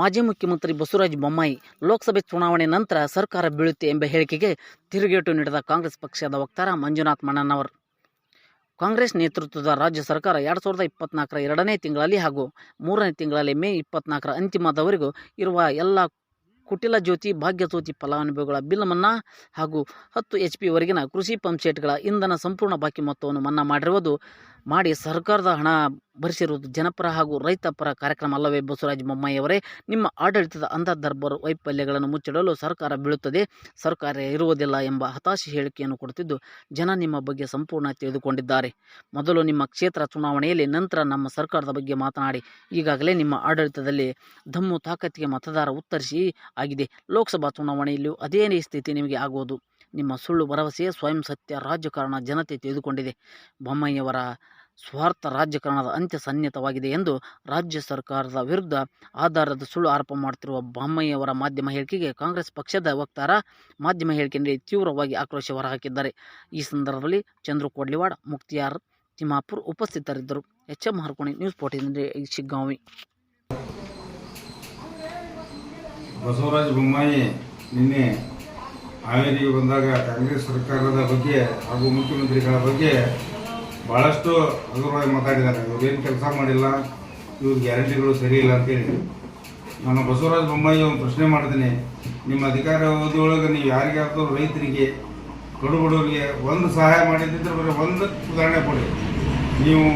ಮಾಜಿ ಮುಖ್ಯಮಂತ್ರಿ ಬಸವರಾಜ ಬೊಮ್ಮಾಯಿ ಲೋಕಸಭೆ ಚುನಾವಣೆ ನಂತರ ಸರ್ಕಾರ ಬೀಳುತ್ತೆ ಎಂಬ ಹೇಳಿಕೆಗೆ ತಿರುಗೇಟು ನೀಡಿದ ಕಾಂಗ್ರೆಸ್ ಪಕ್ಷದ ವಕ್ತಾರ ಮಂಜುನಾಥ್ ಮಣ್ಣನವರ್. ಕಾಂಗ್ರೆಸ್ ನೇತೃತ್ವದ ರಾಜ್ಯ ಸರ್ಕಾರ ಎರಡು ಸಾವಿರದ ಇಪ್ಪತ್ನಾಲ್ಕರ ಎರಡನೇ ತಿಂಗಳಲ್ಲಿ ಹಾಗೂ ಮೂರನೇ ತಿಂಗಳಲ್ಲಿ ಮೇ ಇಪ್ಪತ್ನಾಲ್ಕರ ಅಂತಿಮದವರೆಗೂ ಇರುವ ಎಲ್ಲ ಕುಟಿಲ ಜ್ಯೋತಿ, ಭಾಗ್ಯ ಜ್ಯೋತಿ ಫಲಾನುಭವಿಗಳ ಬಿಲ್ ಮನ್ನಾ ಹಾಗೂ ಹತ್ತು ಎಚ್ ಪಿವರೆಗಿನ ಕೃಷಿ ಪಂಪ್ಸೆಟ್ಗಳ ಇಂಧನ ಸಂಪೂರ್ಣ ಬಾಕಿ ಮೊತ್ತವನ್ನು ಮನ್ನಾ ಮಾಡಿರುವುದು ಮಾಡಿ ಸರ್ಕಾರದ ಹಣ ಭರಿಸಿರುವುದು ಜನಪರ ಹಾಗೂ ರೈತಪರ ಕಾರ್ಯಕ್ರಮ ಅಲ್ಲವೇ ಬಸವರಾಜ ಬೊಮ್ಮಾಯಿಯವರೇ. ನಿಮ್ಮ ಆಡಳಿತದ ಅಂಧದರ್ಬರ್ ವೈಫಲ್ಯಗಳನ್ನು ಮುಚ್ಚಿಡಲು ಸರ್ಕಾರ ಬೀಳುತ್ತದೆ. ಸರ್ಕಾರ ಇರುವುದಿಲ್ಲ ಎಂಬ ಹತಾಶೆ ಹೇಳಿಕೆಯನ್ನು ಕೊಡುತ್ತಿದ್ದು, ಜನ ನಿಮ್ಮ ಬಗ್ಗೆ ಸಂಪೂರ್ಣ ತಿಳಿದುಕೊಂಡಿದ್ದಾರೆ. ಮೊದಲು ನಿಮ್ಮ ಕ್ಷೇತ್ರ ಚುನಾವಣೆಯಲ್ಲಿ, ನಂತರ ನಮ್ಮ ಸರ್ಕಾರದ ಬಗ್ಗೆ ಮಾತನಾಡಿ. ಈಗಾಗಲೇ ನಿಮ್ಮ ಆಡಳಿತದಲ್ಲಿ ದಮ್ಮು ತಾಕತ್ತಿಗೆ ಮತದಾರ ಉತ್ತರಿಸಿ ಆಗಿದೆ. ಲೋಕಸಭಾ ಚುನಾವಣೆಯಲ್ಲೂ ಅದೇ ಸ್ಥಿತಿ ನಿಮಗೆ ಆಗುವುದು? ನಿಮ್ಮ ಸುಳ್ಳು ಭರವಸೆ ಸ್ವಯಂ ಸತ್ಯ, ರಾಜಕಾರಣ, ಜನತೆ ತಿಳಿದುಕೊಂಡಿದೆ. ಬೊಮ್ಮಾಯಿಯವರ ಸ್ವಾರ್ಥ ರಾಜಕಾರಣದ ಅಂತ್ಯ ಸನ್ನಿಹಿತವಾಗಿದೆ ಎಂದು ರಾಜ್ಯ ಸರ್ಕಾರದ ವಿರುದ್ಧ ಆಧಾರದ ಸುಳ್ಳು ಆರೋಪ ಮಾಡುತ್ತಿರುವ ಬಾಮಯ್ಯವರ ಮಾಧ್ಯಮ ಹೇಳಿಕೆಗೆ ಕಾಂಗ್ರೆಸ್ ಪಕ್ಷದ ವಕ್ತಾರ ಮಾಧ್ಯಮ ಹೇಳಿಕೆ ನೀಡಿ ತೀವ್ರವಾಗಿ ಆಕ್ರೋಶ ಹೊರಹಾಕಿದ್ದಾರೆ. ಈ ಸಂದರ್ಭದಲ್ಲಿ ಚಂದ್ರು ಕೋಡ್ಲಿವಾಡ್ ಮುಕ್ತಿಯಾರ್, ತಿಮ್ಮಾಪುರ್ ಉಪಸ್ಥಿತರಿದ್ದರು. ಎಚ್ ಎಂ ಹರ್ಕೋಣಿ ನ್ಯೂಸ್ ಪೋರ್ಟಿನಲ್ಲಿ ಶಿಗ್ಗಾಂವಿ. ಬಸವರಾಜ ಬೊಮ್ಮಾಯಿ ನಿನ್ನೆ ಹಾವೇರಿಗೆ ಬಂದಾಗ ಕಾಂಗ್ರೆಸ್ ಸರ್ಕಾರದ ಬಗ್ಗೆ ಹಾಗೂ ಮುಖ್ಯಮಂತ್ರಿಗಳ ಬಗ್ಗೆ ಭಾಳಷ್ಟು ಹಗುರವಾಗಿ ಮಾತಾಡಿದ್ದಾರೆ. ಇವ್ರೇನು ಕೆಲಸ ಮಾಡಿಲ್ಲ, ಇವ್ರ ಗ್ಯಾರಂಟಿಗಳು ಸರಿ ಇಲ್ಲ ಅಂತೇಳಿ ನಾನು ಬಸವರಾಜ ಬೊಮ್ಮಾಯಿ ಒಂದು ಪ್ರಶ್ನೆ ಮಾಡ್ತೀನಿ. ನಿಮ್ಮ ಅಧಿಕಾರ ಅವಧಿಯೊಳಗೆ ನೀವು ಯಾರಿಗಾದ್ರೂ ರೈತರಿಗೆ, ಕಡು ಬಡವರಿಗೆ ಒಂದು ಸಹಾಯ ಮಾಡಿದ್ದಿದ್ರೆ ಬರೀ ಒಂದು ಉದಾಹರಣೆ ಕೊಡಿ. ನೀವು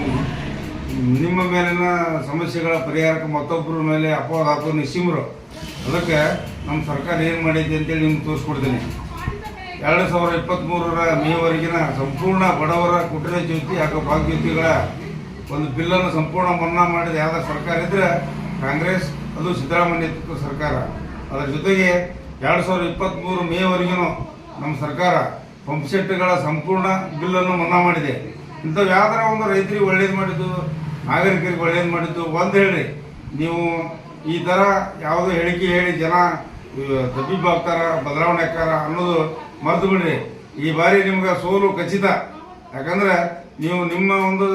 ನಿಮ್ಮ ಮೇಲಿನ ಸಮಸ್ಯೆಗಳ ಪರಿಹಾರಕ್ಕೆ ಮತ್ತೊಬ್ಬರ ಮೇಲೆ ಅಪವಾದ ಹಾಕೋ ಅದಕ್ಕೆ ನಮ್ಮ ಸರ್ಕಾರ ಏನು ಮಾಡಿದೆ ಅಂತೇಳಿ ನಿಮ್ಗೆ ತೋರಿಸ್ಕೊಡ್ತೀನಿ. ಎರಡು ಸಾವಿರದ ಇಪ್ಪತ್ತ್ಮೂರರ ಮೇವರೆಗಿನ ಸಂಪೂರ್ಣ ಬಡವರ ಕುಟುಂಬ ಜ್ಯೋತಿ ಹಾಗೂ ಭಾಗ್ಯೋತಿಗಳ ಒಂದು ಬಿಲ್ಲನ್ನು ಸಂಪೂರ್ಣ ಮನ್ನಾ ಮಾಡಿದ ಯಾವ ಸರ್ಕಾರ ಇದ್ರೆ ಕಾಂಗ್ರೆಸ್, ಅದು ಸಿದ್ದರಾಮಯ್ಯ ಸರ್ಕಾರ. ಅದರ ಜೊತೆಗೆ ಎರಡು ಸಾವಿರದ ಇಪ್ಪತ್ತ್ಮೂರು ಮೇವರೆಗೂ ನಮ್ಮ ಸರ್ಕಾರ ಪಂಪ್ಸೆಟ್ಗಳ ಸಂಪೂರ್ಣ ಬಿಲ್ಲನ್ನು ಮನ್ನಾ ಮಾಡಿದೆ. ಇಂಥವು ಯಾವ್ದಾರ ಒಂದು ರೈತರಿಗೆ ಒಳ್ಳೇದು ಮಾಡಿದ್ದು, ನಾಗರಿಕರಿಗೆ ಒಳ್ಳೇದು ಮಾಡಿದ್ದು ಒಂದು ಹೇಳಿ ನೀವು ಈ ಥರ ಯಾವುದೋ ಹೇಳಿಕೆ ಹೇಳಿ ಜನ ದಬ್ಬಿಬ್ಬಾಗ್ತಾರ ಬದಲಾವಣೆ ಆಗ್ತಾರ ಅನ್ನೋದು ಮರೆತು ಬಿಡ್ರಿ. ಈ ಬಾರಿ ನಿಮ್ಗೆ ಸೋಲು ಖಚಿತ. ಯಾಕಂದ್ರೆ ನೀವು ನಿಮ್ಮ ಒಂದು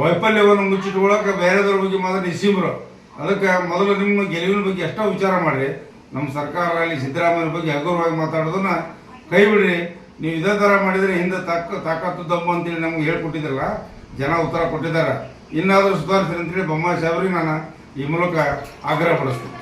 ವೈಫಲ್ಯವನ್ನು ಮುಚ್ಚಿಟ್ಕೊಳ್ಳೋಕೆ ಬೇರೆದವ್ರ ಬಗ್ಗೆ ಮಾತ್ರ ನಿಸೀಮರು ಅದಕ್ಕೆ ಮೊದಲು ನಿಮ್ಮ ಗೆಲುವಿನ ಬಗ್ಗೆ ಎಷ್ಟೋ ವಿಚಾರ ಮಾಡಿರಿ. ನಮ್ಮ ಸರ್ಕಾರ ಅಲ್ಲಿ ಸಿದ್ದರಾಮಯ್ಯ ಬಗ್ಗೆ ಹಗುರವಾಗಿ ಮಾತಾಡೋದನ್ನ ಕೈ ಬಿಡ್ರಿ. ನೀವು ಇದೇ ಥರ ಮಾಡಿದರೆ ಹಿಂದೆ ತಾಕ ತಾಕತ್ತು ದಮ್ಮು ಅಂತೇಳಿ ನಮ್ಗೆ ಹೇಳ್ಕೊಟ್ಟಿದ್ರಲ್ಲ, ಜನ ಉತ್ತರ ಕೊಟ್ಟಿದ್ದಾರೆ. ಇನ್ನಾದರೂ ಸುಧಾರಿಸ್ರಿ ಅಂತೇಳಿ ಬೊಮ್ಮಾಯಿ ಸಾಹೇಬ್ರಿಗೆ ನಾನು ಈ ಮೂಲಕ ಆಗ್ರಹ ಪಡಿಸ್ತೀನಿ